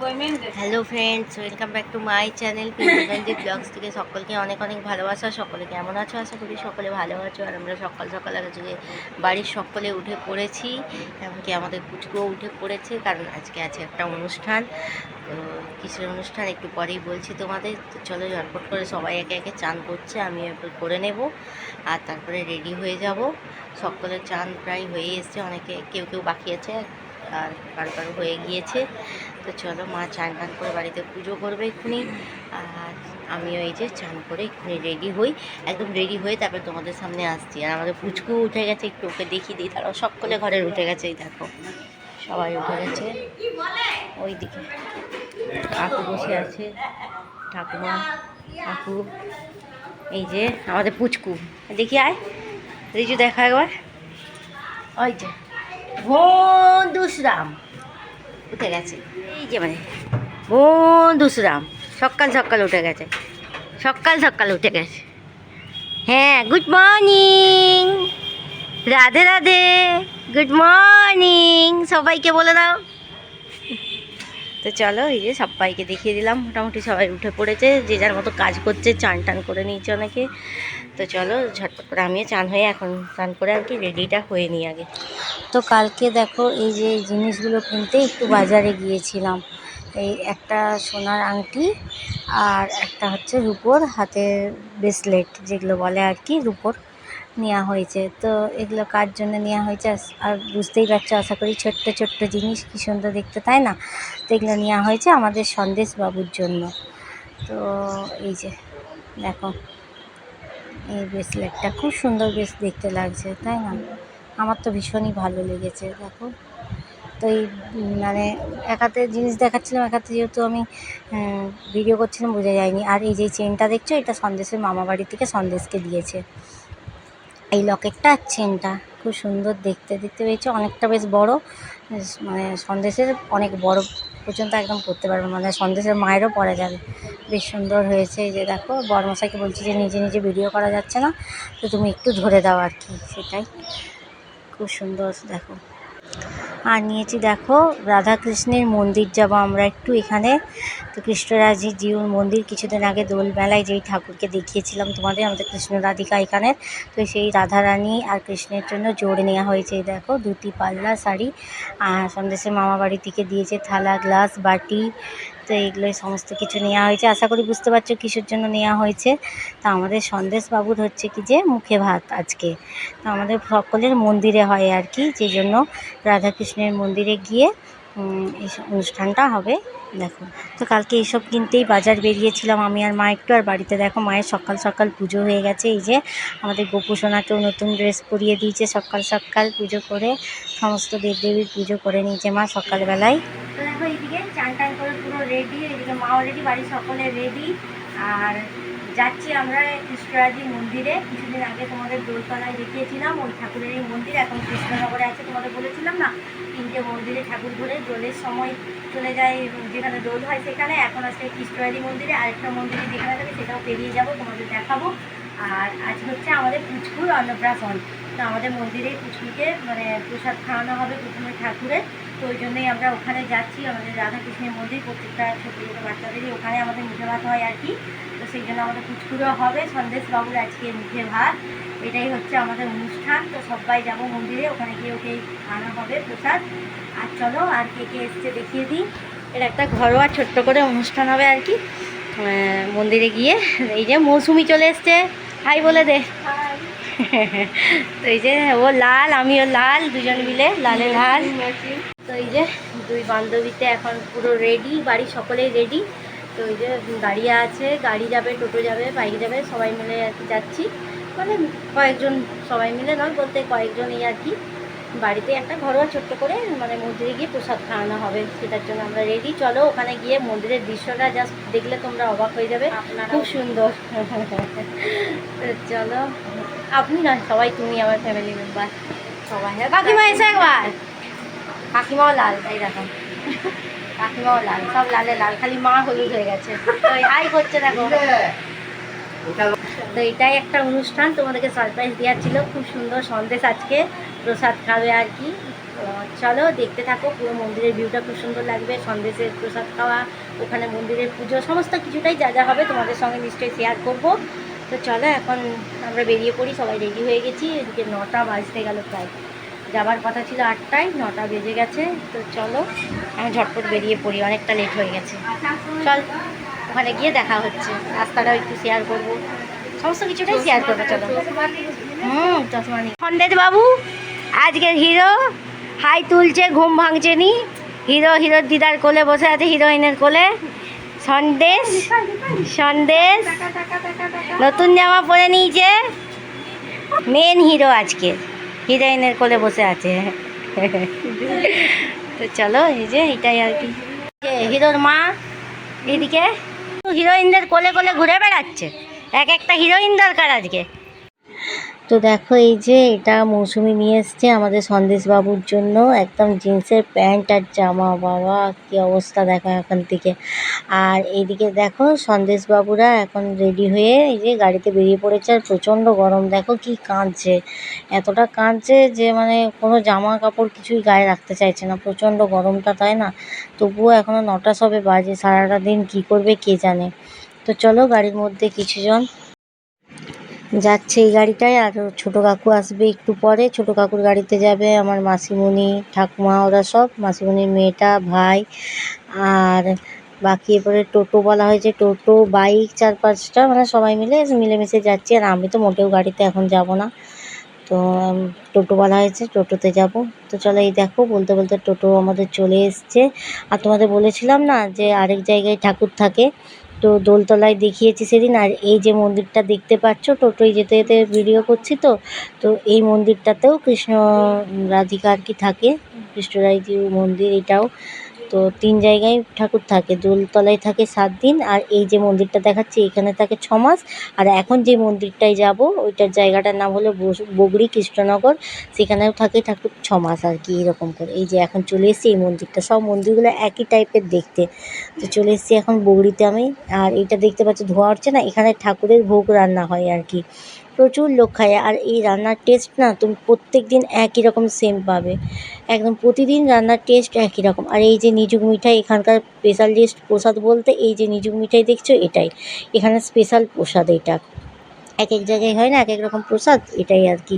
Hello friends welcome back to my channel পিন্টুগঞ্জি blogs থেকে সকলকে অনেক অনেক ভালোবাসা, সকলে কেমন আছো? আশা করি সকলে ভালো আছো। আর আমরা সকাল সকাল আজকে বাড়ির সকলে উঠে পড়েছি, এমনকি আমাদের পুচকুও উঠে পড়েছে, কারণ আজকে আছে একটা অনুষ্ঠান। তো কিসের অনুষ্ঠান একটু পরেই বলছি তোমাদের। চলো ঝটপট করে সবাই একে একে চান করছে আমি এরপর করে নেব, আর তারপরে রেডি হয়ে যাব। সকলের চান প্রায় হয়ে এসছে, অনেকে, কেউ কেউ বাকি আছে, আর কারও কারও হয়ে গিয়েছে। তো চলো মা চান টান করে বাড়িতে পুজো করবে এক্ষুনি। আর আমিও এই যে চান করে এক্ষুনি রেডি হই। একদম রেডি হয়ে তারপরে তোমাদের সামনে আসছি। আর আমাদের পুচকু উঠে গেছে, একটু ওকে দেখিয়ে দিই। তারাও সকলে ঘরের উঠে গেছে, এই দেখো। সবাই উঠে গেছে। ওই দিকে কাকু বসে আছে, ঠাকুমা, কাকু, এই যে আমাদের পুচকু। দেখি আয়, রিজু দেখা একবার। ওই যে, বন্ধুশ্রাম। উঠে গেছে। এই যে মানে বন্ধুশ্রাম সকাল সকাল উঠে গেছে। সকাল সকাল উঠে গেছে। হ্যাঁ good morning Radhe Radhe. Good morning সবাইকে বলে দাও। তো চলো, এই যে সবাইকে দেখিয়ে দিলাম। মোটামুটি সবাই উঠে পড়েছে, যে যার মতো কাজ করছে, চান টান করে নিয়েছে অনেকে। তো চলো, ঝটপট করে আমিও চান হয়ে এখন চান করে আর কি রেডিটা হয়ে নিই আগে। তো কালকে দেখো, এই যে জিনিসগুলো কিনতে একটু বাজারে গিয়েছিলাম। এই একটা সোনার আংটি আর একটা হচ্ছে রুপোর হাতের ব্রেসলেট যেগুলো বলে আর কি রুপোর। নেওয়া হয়েছে। তো এগুলো কার জন্য নেওয়া হয়েছে? আর বুঝতেই পারছ, আশা করি ছোট্ট ছোট্ট জিনিস, কী সুন্দর দেখতে, তাই না? তো এগুলো নেওয়া হয়েছে আমাদের সন্দেশ বাবুর জন্য। তো এই যে, দেখো, এই ব্রেসলেটটা খুব সুন্দর বেশ দেখতে লাগছে, তাই না? আমার তো ভীষণই ভালো লেগেছে, দেখো। তো এই মানে এক হাতে জিনিস দেখাচ্ছিলাম, এক হাতে যেহেতু আমি ভিডিও করছিলাম, বোঝা যায়নি। আর এই যে চেনটা দেখছ, এটা সন্দেশের মামা বাড়ি থেকে সন্দেশকে দিয়েছে। এই লকেটটা আর চেনটা খুব সুন্দর দেখতে দেখতে পেয়েছে। অনেকটা বেশ বড়। মানে সন্দেশের অনেক বড় পর্যন্ত একদম পরতে পারবে। মানে সন্দেশের মায়েরও পরা যাবে। বেশ সুন্দর হয়েছে যে দেখো। বড়মশাইকে বলছি যে নিজে নিজে ভিডিও করা যাচ্ছে না। তো তুমি একটু ধরে দাও আর কি। সেটাই। খুব সুন্দর, দেখো। আর নিয়েছি, দেখো, রাধাকৃষ্ণের মন্দির যাব আমরা একটু এখানে। তো কৃষ্ণরাজি জিউর মন্দির কিছুদিন আগে দোল মেলায় যেই ঠাকুরকে দেখিয়েছিলাম তোমাদের, আমাদের কৃষ্ণ রাধিকা এখানের, তো সেই রাধারানী আর কৃষ্ণের জন্য জোর নেওয়া হয়েছে দেখো দুটি পাল্লা, শাড়ি, আর সন্দেশের মামা বাড়ি থেকে দিয়েছে থালা, গ্লাস, বাটি তো এইগুলোই সমস্ত কিছু নেওয়া হয়েছে। আশা করি বুঝতে পারছ কিসের জন্য নেওয়া হয়েছে। তা আমাদের সন্দেশ বাবুর হচ্ছে কি যে মুখে ভাত আজকে। তো আমাদের সকলের মন্দিরে হয় আর কি যে জন্য রাধাকৃষ্ণের মন্দিরে গিয়ে এই অনুষ্ঠানটা হবে। দেখো, তো কালকে এইসব কিনতেই বাজার বেরিয়েছিলাম আমি আর মা একটু। আর বাড়িতে দেখো মায়ের সকাল সকাল পুজো হয়ে গেছে। এই যে আমাদের গোপুসোনাকেও নতুন ড্রেস পরিয়ে দিয়েছে সকাল সকাল পুজো করে, সমস্ত দেবদেবীর পুজো করে নিয়েছে মা সকালবেলায় তো দেখো এইদিকে চান টান করে পুরো রেডি এদিকে মাও রেডি বাড়ির সকলে রেডি আর যাচ্ছি আমরা কৃষ্ণরাজি মন্দিরে। কিছুদিন আগে তোমাদের দোলতলায় দেখিয়েছিলাম, ওই ঠাকুরেরই মন্দির। এখন কৃষ্ণনগরে আছে তোমাদের বলেছিলাম না? তিনটে মন্দিরে ঠাকুর ঘুরে দোলের সময় চলে যায়, যেখানে দোল হয় সেখানে। এখন আজকে কৃষ্ণরাজি মন্দিরে আরেকটা মন্দিরে যেখানে থাকে সেটাও পেরিয়ে যাব, তোমাদের দেখাবো। আর আজ হচ্ছে আমাদের পুচকুর অন্নপ্রাশন। তো আমাদের মন্দিরেই পুচকুকে মানে প্রসাদ খাওয়ানো হবে প্রথমে ঠাকুরের তো ওই জন্যই আমরা ওখানে যাচ্ছি, আমাদের রাধাকৃষ্ণের মন্দির, প্রত্যেকটা ছোটো ছোটো বাচ্চাদেরই ওখানে আমাদের মুখে ভাত হয় আর কি। তো সেই জন্য আমাদের পুচকুরও হবে সন্দেশ বাবুর আজকে মুখে ভাত। এটাই হচ্ছে আমাদের অনুষ্ঠান, তো সবাই যাব মন্দিরে, ওখানে গিয়ে ওকে আনা হবে প্রসাদ। আর চলো, আর কে কে এসছে দেখিয়ে দিই। এটা একটা ঘরোয়া ছোট্ট করে অনুষ্ঠান হবে আর কি। মন্দিরে গিয়ে, এই যে মৌসুমি চলে এসছে। হাই বলে দে। তো এই যে ও লাল আমিও লাল দুজন মিলে লালে লাল। তো এই যে দুই বান্ধবীতে এখন পুরো রেডি বাড়ি সকলেই রেডি তো এই যে গাড়ি আছে গাড়ি যাবে টোটো যাবে বাইক যাবে সবাই মিলে আর কি যাচ্ছি। মানে কয়েকজন সবাই মিলে নয় বলতে কয়েকজন এই আর কি। বাড়িতে একটা ঘরোয়া ছোট্ট করে মানে মন্দিরে গিয়ে প্রসাদ খাওয়ানো হবে সেটার জন্য আমরা রেডি চলো ওখানে গিয়ে মন্দিরের দৃশ্যটা জাস্ট দেখলে তোমরা অবাক হয়ে যাবে। খুব সুন্দর। তো চলো আপনি না সবাই তুমি আমার ফ্যামিলি মেম্বার সবাই কাকিমা এসে একবার। কাকিমাও লাল তাই দেখো। কাকিমাও লাল সব লালে লাল খালি মা হলুদ হয়ে গেছে। তো হাই করছে দেখো। তো এটাই একটা অনুষ্ঠান তোমাদেরকে সারপ্রাইজ দেওয়ার ছিল। খুব সুন্দর সন্দেশ আজকে। প্রসাদ খাবে আর কি। চলো দেখতে থাকো। পুরো মন্দিরের ভিউটা খুব সুন্দর লাগবে। সন্দেশের প্রসাদ খাওয়া ওখানে মন্দিরের পুজো সমস্ত কিছুটাই যা যা হবে তোমাদের সঙ্গে নিশ্চয়ই শেয়ার করব। তো চলো, এখন আমরা বেরিয়ে পড়ি, সবাই রেডি হয়ে গেছি। এদিকে নটা বাজতে গেল প্রায়। যাবার কথা ছিল আটটায়, নটা বেজে গেছে। তো চলো, আমি ঝটপট বেরিয়ে পড়ি, অনেকটা লেট হয়ে গেছে। চল, ওখানে গিয়ে দেখা হচ্ছে। রাস্তাটাও একটু শেয়ার করব। সমস্ত কিছুটাই শেয়ার করব, চলো। হুম, চশমা নেই সন্দেশ বাবু, আজকের হিরো হাই তুলছে, ঘুম ভাঙছে নি। হিরো হিরোর দিদার কোলে বসে আছে হিরোইনের কোলে। সন্দেশ সন্দেশ। নতুন জামা পরে নিয়েছে। মেন হিরো আজকে। হিরোইনের কোলে বসে আছে। তো চলো, এই যে এটাই আর কি। হিরোর মা এদিকে। হিরোইনদের কোলে কোলে ঘুরে বেড়াচ্ছে। এক একটা হিরোইন দরকার আজকে। তো দেখো এই যে এটা মৌসুমি নিয়ে এসছে আমাদের সন্দেশ বাবুর জন্য। একদম জিন্সের প্যান্ট আর জামা, বাবা, কি অবস্থা দেখো এখান থেকে। আর এইদিকে দেখো সন্দেশ বাবুরা এখন রেডি হয়ে এই যে গাড়িতে বেরিয়ে পড়েছে আর প্রচণ্ড গরম। দেখো কি কাঁদছে, এতটা কাঁদছে যে মানে কোনো জামা কাপড় কিছুই গায়ে রাখতে চাইছে না। প্রচণ্ড গরমটা, তাই না? তবুও এখনও নটা সবে বাজে, সারাটা দিন কী করবে কে জানে। তো চলো গাড়ির মধ্যে কিছুজন যাচ্ছে এই গাড়িটায়, আর ছোটো কাকু আসবে একটু পরে। ছোটো কাকুর গাড়িতে যাবে আমার মাসিমণি, ঠাকুমা, ওরা সব, মাসিমণির মেয়েটা, ভাই, আর বাকি এরপরে টোটো বলা হয়েছে টোটো, বাইক, চার পাঁচটা মানে সবাই মিলে মিলেমিশে যাচ্ছি। আর আমি তো মোটেও গাড়িতে এখন যাব না। তো টোটো বলা হয়েছে, টোটোতে যাব। তো চলো এই দেখো, বলতে বলতে টোটো আমাদের চলে এসছে। আর তোমাদের বলেছিলাম না যে আরেক জায়গায় ঠাকুর থাকে? তো দোলতলায় দেখিয়েছি সেদিন, আর এই যে মন্দিরটা দেখতে পাচ্ছ, টোটোয় যেতে যেতে ভিডিও করছি তো তো এই মন্দিরটাতেও কৃষ্ণ রাধিকা আর কি থাকে কৃষ্ণরায়জির মন্দির, এটাও তো তিন জায়গায় ঠাকুর থাকে, দোলতলায় থাকে সাত দিন, আর এই যে মন্দিরটা দেখাচ্ছি, এখানে থাকে ছ মাস। আর এখন যে মন্দিরটায় যাব, ওইটার জায়গাটার নাম হলো বগরি কৃষ্ণনগর। সেখানেও থাকে ঠাকুর ছ মাস আর কি, এরকম করে। এই যে এখন চলে এসেছি এই মন্দিরটা। সব মন্দিরগুলো একই টাইপের দেখতে। তো চলে এসেছি এখন বগরিতে আমি। আর এটা দেখতে পাচ্ছি, ধোঁয়া উঠছে না? এখানে ঠাকুরের ভোগ রান্না হয় আর কি। প্রচুর লোক খায় আর এই রান্নার টেস্ট না তুমি প্রত্যেক দিন একই রকম সেম পাবে। একদম প্রতিদিন রান্নার টেস্ট একই রকম। আর এই যে নিজুক মিঠাই, এখানকার স্পেশালিস্ট প্রসাদ বলতে এই যে নিজুক মিঠাই দেখছ এটাই। এখানে স্পেশাল প্রসাদ এটা। এক এক জায়গায় হয় না, এক এক রকম প্রসাদ, এটাই আর কি।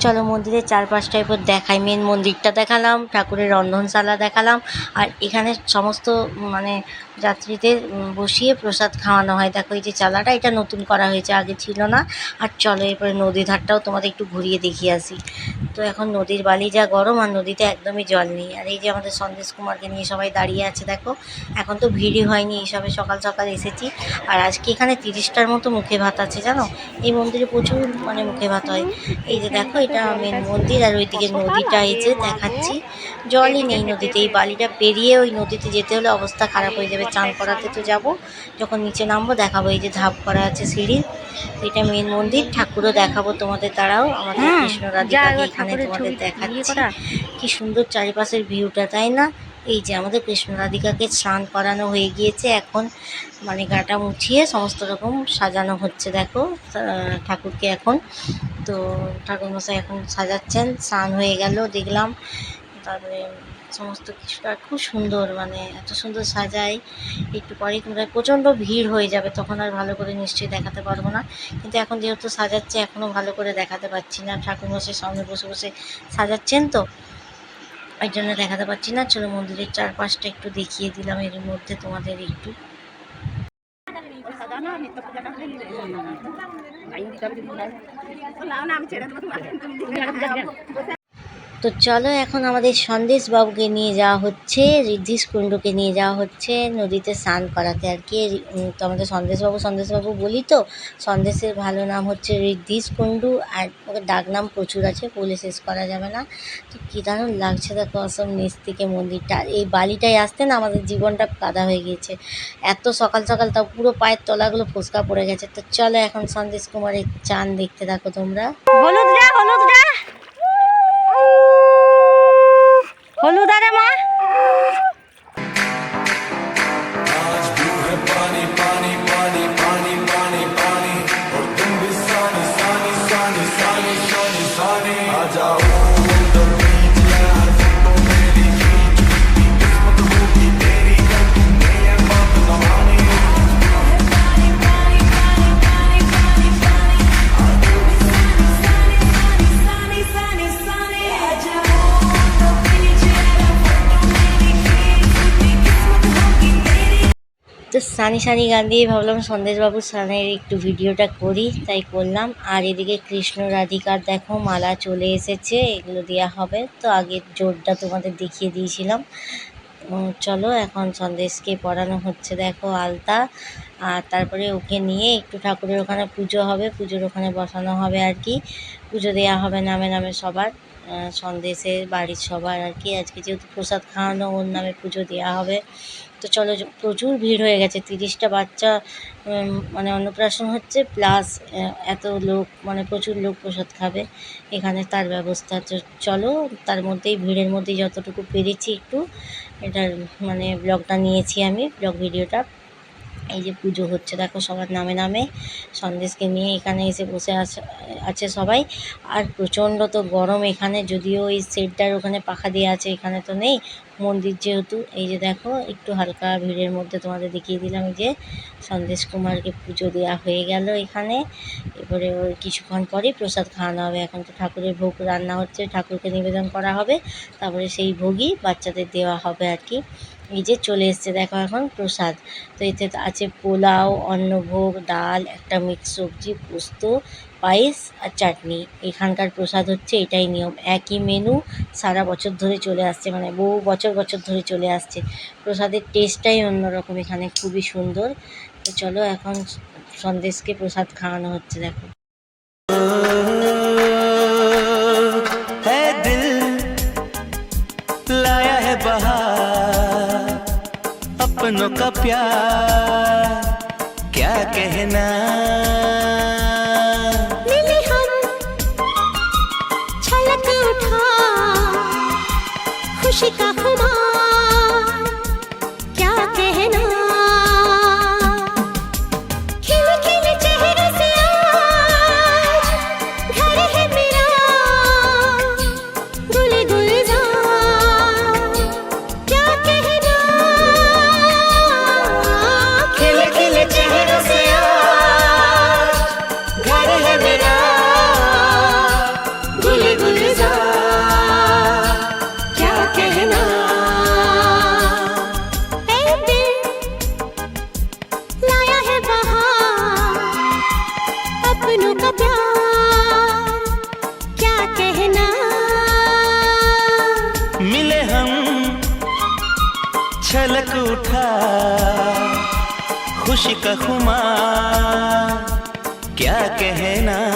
চলো মন্দিরের চারপাশটা এরপর দেখাই মেন মন্দিরটা দেখালাম, ঠাকুরের রন্ধনশালা দেখালাম। আর এখানে সমস্ত মানে যাত্রীদের বসিয়ে প্রসাদ খাওয়ানো হয়। দেখো, এই যে চালাটা, এটা নতুন করা হয়েছে, আগে ছিল না। আর চলো, এরপরে নদী ধারটাও তোমাদের একটু ঘুরিয়ে দেখিয়ে আসি। তো এখন নদীর বালি যা গরম, আর নদীতে একদমই জল নেই। আর এই যে আমাদের সন্দেশ কুমারকে নিয়ে সবাই দাঁড়িয়ে আছে, দেখো। এখন তো ভিড়ই হয়নি এইসবে সকাল সকাল এসেছি। আর আজকে এখানে তিরিশটার মতো মুখে ভাত আছে, জানো? এই মন্দিরে প্রচুর মানে মুখে ভাত হয়। এই যে দেখো, এটা মেন মন্দির, আর ওইদিকে নদীটা এই যে দেখাচ্ছি। জলই নেই নদীতে, এই বালিটা পেরিয়ে ওই নদীতে যেতে হলে অবস্থা খারাপ হয়ে যাবে। চান করাতে তো যাব। যখন নিচে নামবো দেখাবো এই যে ধাপ করা আছে সিঁড়ি। এটা মেন মন্দির। ঠাকুরও দেখাবো তোমাদের দ্বারাও। আমাদের হুম, কৃষ্ণ রাধিকাকে এখানে তোমাদের দেখাচ্ছি। কি সুন্দর চারিপাশের ভিউটা তাই না? এই যে আমাদের কৃষ্ণ রাধিকাকে স্নান করানো হয়ে গিয়েছে। এখন মানে গাটা মুছিয়ে সমস্ত রকম সাজানো হচ্ছে দেখো ঠাকুরকে এখন। তো ঠাকুরমশাই এখন সাজাচ্ছেন। স্নান হয়ে গেল দেখলাম। তারপরে সমস্ত কিছুটা খুব সুন্দর মানে এত সুন্দর সাজায়। একটু পরেই তোমরা প্রচণ্ড ভিড় হয়ে যাবে, তখন আর ভালো করে নিশ্চয়ই দেখাতে পারব না। কিন্তু এখন যেহেতু সাজাচ্ছে এখনও ভালো করে দেখাতে পারছি না। ঠাকুরমশাই সামনে বসে বসে সাজাচ্ছেন তো ওই জন্য দেখাতে পারছি না। চলো মন্দিরের চারপাশটা একটু দেখিয়ে দিলাম, এর মধ্যে তোমাদের একটু। তো চলো এখন আমাদের সন্দেশ বাবুকে নিয়ে যাওয়া হচ্ছে ঋদ্ধিশ কুণ্ডকে নিয়ে যাওয়া হচ্ছে, নদীতে স্নান করাতে আর কি। তো আমাদের সন্দেশবাবু সন্দেশবাবু বলি তো, সন্দেশের ভালো নাম হচ্ছে ঋদ্ধিশ কুণ্ডু আর ওকে ডাক নাম প্রচুর আছে, বলে শেষ করা যাবে না। তো কী দারুণ লাগছে দেখো, অসম নিচ থেকে মন্দিরটা। আর এই বালিটায় আসতে না আমাদের জীবনটা কাদা হয়ে গিয়েছে। এত সকাল সকাল তাও পুরো পায়ের তলাগুলো ফোসকা পড়ে গেছে। তো চলো এখন সন্দেশ কুমারের চান দেখতে থাকো তোমরা। হলুদটা হলুদটা হলুদ আরে মা। जाओ সানি সানি গান দিয়ে ভাবলাম সন্দেশবাবু সানের একটু ভিডিওটা করি, তাই করলাম। আর এদিকে কৃষ্ণ, রাধিকার দেখো মালা চলে এসেছে, এগুলো দেওয়া হবে। তো আগের জোরটা তোমাদের দেখিয়ে দিয়েছিলাম। চলো এখন সন্দেশকে পড়ানো হচ্ছে, দেখো আলতা। আর তারপরে ওকে নিয়ে একটু ঠাকুরের ওখানে পুজো হবে, পুজোর ওখানে বসানো হবে আর কি। পুজো দেওয়া হবে নামে নামে সবার সন্দেশের বাড়ির সবার আর কি। আজকে যেহেতু প্রসাদ খাওয়ানো, ওর নামে পুজো দেওয়া হবে। তো চলো প্রচুর ভিড় হয়ে গেছে, তিরিশটা বাচ্চা মানে অন্নপ্রাশন হচ্ছে প্লাস এত লোক মানে প্রচুর লোক প্রসাদ খাবে, এখানে তার ব্যবস্থা চলো, তার মধ্যেই, ভিড়ের মধ্যেই যতটুকু পেরেছি একটু, এটার মানে ব্লগটা নিয়েছি আমি ব্লগ ভিডিওটা এই যে পুজো হচ্ছে, দেখো সবার নামে নামে সন্দেশকে নিয়ে এখানে এসে বসে আছে সবাই। আর প্রচণ্ড তো গরম এখানে, যদিও এই সেটটার ওখানে পাখা দিয়ে আছে, এখানে তো নেই। মন্দির যেহেতু, এই যে দেখো, একটু হালকা ভিড়ের মধ্যে তোমাদের দেখিয়ে দিলাম যে সন্দেশ কুমারকে পুজো দেওয়া হয়ে গেল এখানে। এবারে ওর কিছুক্ষণ পরেই প্রসাদ খাওয়ানো হবে। এখন তো ঠাকুরের ভোগ রান্না হচ্ছে, ঠাকুরকে নিবেদন করা হবে। তারপরে সেই ভোগই বাচ্চাদের দেওয়া হবে আর কি। এই যে চলে এসছে। দেখো এখন প্রসাদ। তো এতে আছে পোলাও, অন্নভোগ, ডাল, একটা মিক্স সবজি, পোস্ত, পায়েস আর চাটনি। এখানকার প্রসাদ হচ্ছে এটাই নিয়ম। একই মেনু সারা বছর ধরে চলে আসছে মানে বহু বছর বছর ধরে চলে আসছে। প্রসাদের টেস্টটাই অন্যরকম এখানে, খুবই সুন্দর। তো চলো এখন সন্দেশকে প্রসাদ খাওয়ানো হচ্ছে, দেখো। अपनों का प्यार क्या कहना? खुशी का खुमार। क्या कहना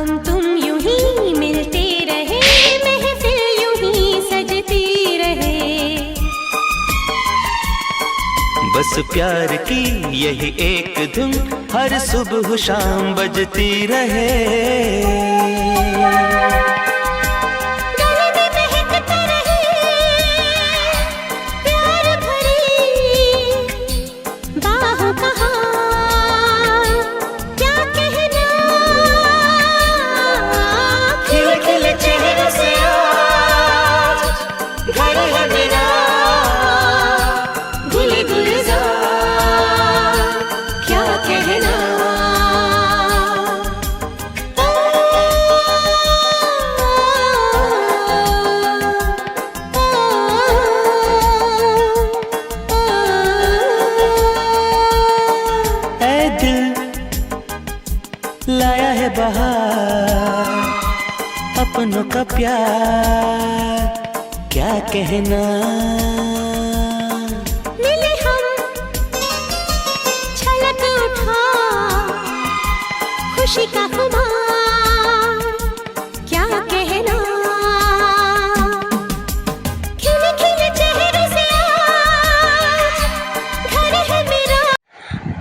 तुम यूँ ही मिलते रहे ही सजती रहे। बस प्यार की यही एक धुन, हर सुबह शाम बजती रहे। क्या कहना?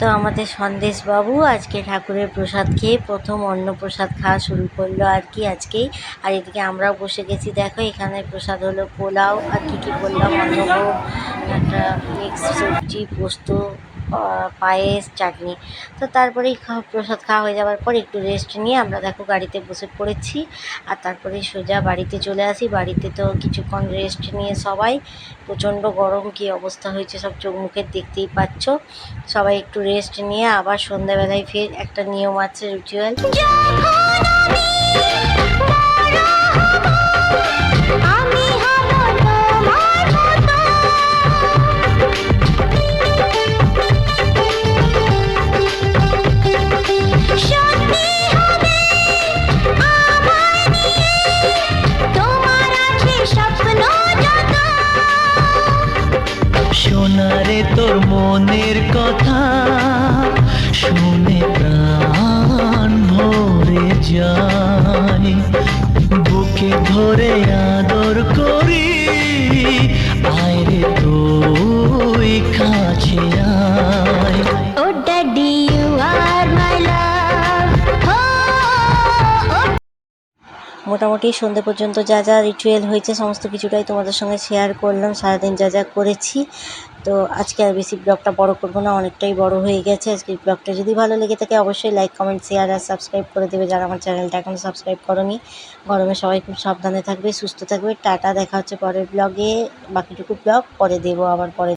তো আমাদের সন্দেশবাবু আজকে ঠাকুরের প্রসাদ খেয়ে প্রথম অন্ন প্রসাদ খাওয়া শুরু করল আর কি আজকেই। আর এদিকে আমরাও বসে গেছি। দেখো, এখানে প্রসাদ হলো পোলাও। আর কী কী বললাম অন্নভোগ, একটা মিক্স সবজি, পোস্ত পায়েস, চাটনি। তো তারপরেই প্রসাদ খাওয়া হয়ে যাওয়ার পর একটু রেস্ট নিয়ে আমরা দেখো গাড়িতে বসে পড়েছি। আর তারপরে সোজা বাড়িতে চলে আসি। বাড়িতে তো কিছুক্ষণ রেস্ট নিয়ে সবাই। প্রচণ্ড গরম, কী অবস্থা হয়েছে সব চোখ মুখের দেখতেই পাচ্ছ। সবাই একটু রেস্ট নিয়ে আবার সন্ধ্যাবেলায় ফের একটা নিয়ম আছে রিচুয়াল মোটামুটি সন্ধে পর্যন্ত যা যা রিচুয়াল হয়েছে, সমস্ত কিছুটাই তোমাদের সঙ্গে শেয়ার করলাম। সারাদিন যা যা করেছি। তো আজকে আর বেশি ব্লগটা বড় করব না, অনেকটাই বড় হয়ে গেছে। আজকে ব্লগটা যদি ভালো লেগে থাকে, অবশ্যই লাইক কমেন্ট শেয়ার আর সাবস্ক্রাইব করে দেবে যারা আমার চ্যানেলটা এখনও সাবস্ক্রাইব করনি। গরমে সবাই খুব সাবধানে থাকবে, সুস্থ থাকবে। টাটা, দেখা হচ্ছে পরের ব্লগে বাকিটুকু ব্লগ পরে দেবো আবার পরে।